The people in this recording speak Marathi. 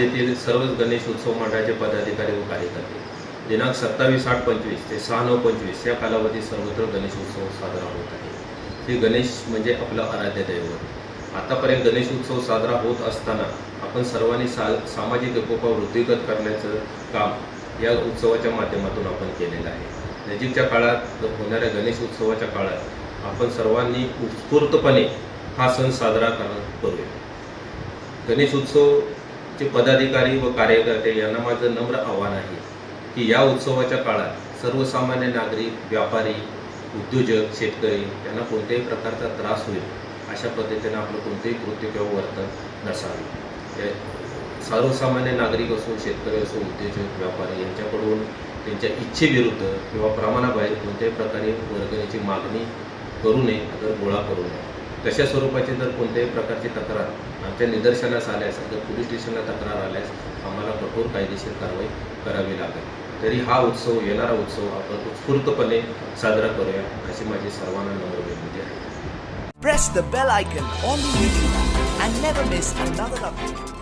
सर्वच गणेश उत्सव मंडळाचे पदाधिकारी व कार्यकर्ते दिनांक सत्तावीस आठ पंचवीस ते सहा नऊ पंचवीस या कालावधीत सर्वत्र गणेश उत्सव साजरा होत आहे. ते गणेश म्हणजे आपलं आराध्य दैवत. आतापर्यंत गणेश उत्सव साजरा होत असताना आपण सर्वांनी सा सामाजिक एकोपा वृद्धिगत करण्याचं काम या उत्सवाच्या माध्यमातून आपण केलेलं आहे. नजीकच्या काळात होणाऱ्या गणेश उत्सवाच्या काळात आपण सर्वांनी उत्स्फूर्तपणे हा सण साजरा कर करूया. गणेश उत्सव चे पदाधिकारी व कार्यकर्ते यांना माझं नम्र आव्हान आहे की या उत्सवाच्या काळात सर्वसामान्य नागरिक व्यापारी उद्योजक शेतकरी यांना कोणत्याही प्रकारचा त्रास होईल अशा पद्धतीने आपलं कोणतेही कृत्य किंवा वर्तन नसावे. सर्वसामान्य नागरिक असो शेतकरी असो उद्योजक व्यापारी यांच्याकडून त्यांच्या इच्छेविरुद्ध किंवा प्रमाणाबाहेर कोणत्याही प्रकारे वर्गणीची मागणी करू नये अगर गोळा करू नये. तशा स्वरूपाची जर कोणत्याही प्रकारची तक्रार आमच्या निदर्शनास आल्यास जर पोलीस स्टेशनला तक्रार आल्यास आम्हाला कठोर कायदेशीर कारवाई करावी लागेल तरी हा उत्सव येणारा उत्सव आपण उत्स्फूर्तपणे साजरा करूया अशी माझी सर्वांना नम्र विनंती आहे Press the bell icon on the YouTube and never miss another update.